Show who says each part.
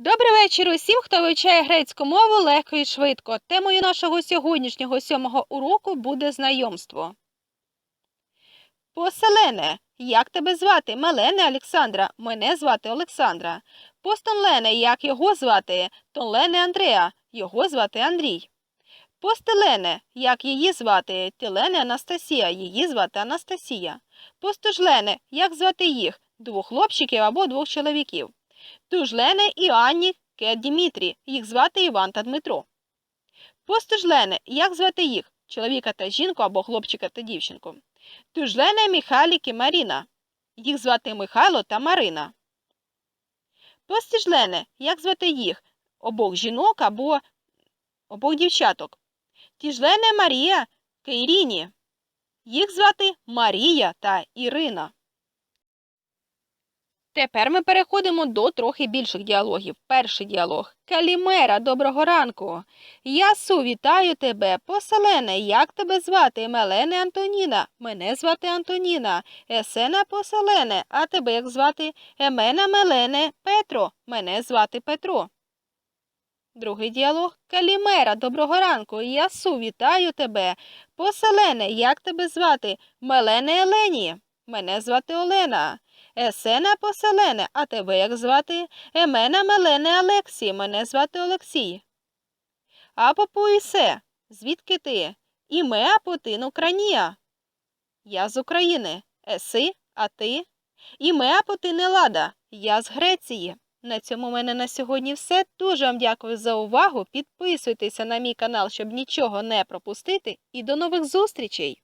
Speaker 1: Добрий вечір усім, хто вивчає грецьку мову легко і швидко. Темою нашого сьогоднішнього сьомого уроку буде знайомство. Поселене, як тебе звати? Мелене Олександра. Мене звати Олександра. Постонлене, як його звати? Тонлене Андреа. Його звати Андрій. Постелене, як її звати? Тилене Анастасія. Її звати Анастасія. Постужлене, як звати їх? Двох хлопчиків або двох чоловіків. Тужлене і Анні Кет Дімітрі. Їх звати Іван та Дмитро. Постужлене, як звати їх? Чоловіка та жінку або хлопчика та дівчинку. Тужлене Михайлік і Маріна. Їх звати Михайло та Марина. Постіжлене, як звати їх? Обох жінок або обох дівчаток. Тіжлене Марія Кейріні. Їх звати Марія та Ірина. Тепер ми переходимо до трохи більших діалогів. Перший діалог. Калімера, доброго ранку. Ясу, вітаю тебе. Поселене, як тебе звати? Мелене Антоніна. Мене звати Антоніна. Есена Поселене. А тебе як звати? Емена Мелене Петро. Мене звати Петро. Другий діалог. Калімера, доброго ранку. Ясу, вітаю тебе. Поселене, як тебе звати? Мелене Елені. Мене звати Олена. Есена Поселене, а тебе як звати? Емена Мелене Алексій, мене звати Олексій. Апопуїсе, звідки ти? Іме Апотин Укранія. Я з України. Еси, а ти? Іме Апотин Елада. Я з Греції. На цьому в мене на сьогодні все. Дуже вам дякую за увагу. Підписуйтеся на мій канал, щоб нічого не пропустити. І до нових зустрічей!